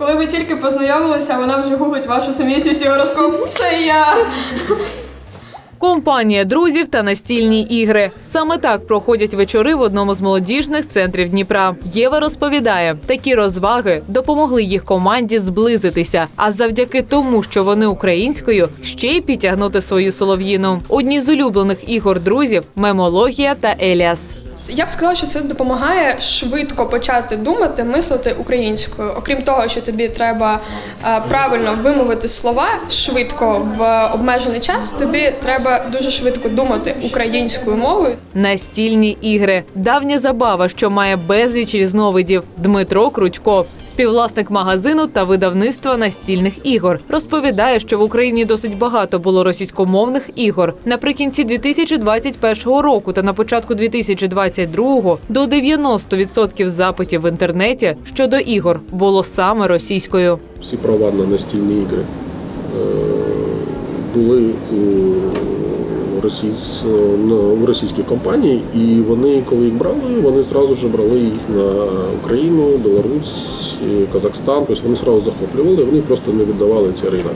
Коли ви тільки познайомилися, вона вже гуглить вашу сумісність і гороскоп. Це я. Компанія друзів та настільні ігри. Саме так проходять вечори в одному з молодіжних центрів Дніпра. Єва розповідає, такі розваги допомогли їх команді зблизитися. А завдяки тому, що вони українською, ще й підтягнути свою солов'їну. Одні з улюблених ігор друзів мемологія та Еліас. Я б сказала, що це допомагає швидко почати думати, мислити українською. Окрім того, що тобі треба е, правильно вимовити слова швидко в обмежений час, тобі треба дуже швидко думати українською мовою. Настільні ігри давня забава, що має безліч різновидів. Дмитро Крутько, співвласник магазину та видавництва настільних ігор, розповідає, що в Україні досить багато було російськомовних ігор. Наприкінці 2021 року та на початку 2022 до 90% запитів в інтернеті щодо ігор було саме російською. всі права на настільні ігри е, були у, російсь, у компанії, і вони, коли їх брали, вони одразу ж брали їх на Україну, Білорусь, Казахстан. Тобто вони одразу захоплювали, вони просто не віддавали цей ринок.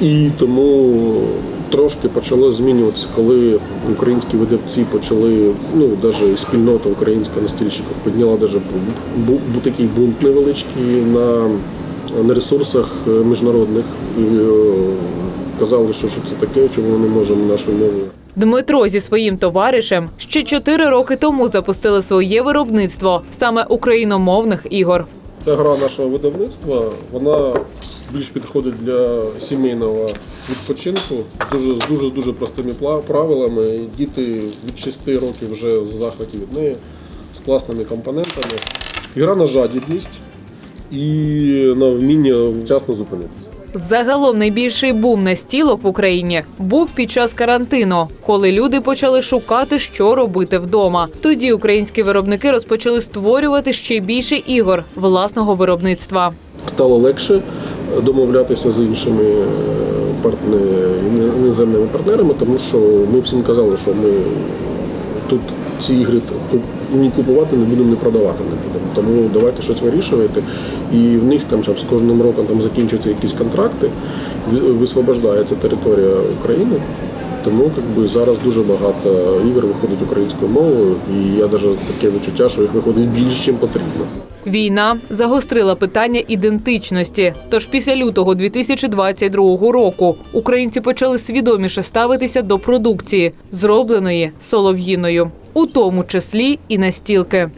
І тому трошки почало змінюватися, коли українські видавці почали, ну навіть спільнота українська настільщиків підняла даже бу, бу, такий бунт невеличкий на, на ресурсах е, міжнародних і е, казали, що, що це таке, чому ми не можемо нашою мовою. Дмитро зі своїм товаришем ще чотири роки тому запустили своє виробництво саме україномовних ігор. Ця гра нашого видавництва, вона більш підходить для сімейного відпочинку з дуже з дуже дуже простими правилами. І Діти від 6 років вже з захваті від неї з класними компонентами. Гра на жадібність і на вміння вчасно зупинитися. Загалом найбільший бум настілок в Україні був під час карантину, коли люди почали шукати, що робити вдома. Тоді українські виробники розпочали створювати ще більше ігор власного виробництва. Стало легше домовлятися з іншими іноземними партнерами, тому що ми всім казали, що ми тут ці ігри ні купувати не будемо, ні продавати не будемо. Тому давайте щось вирішувати. І в них там з кожним роком там закінчуються якісь контракти, висвобождається територія України. Тому якби, зараз дуже багато ігор виходить українською мовою, і я навіть таке відчуття, що їх виходить більше, ніж потрібно. Війна загострила питання ідентичності. Тож після лютого 2022 року українці почали свідоміше ставитися до продукції, зробленої солов'їною, у тому числі і настілки.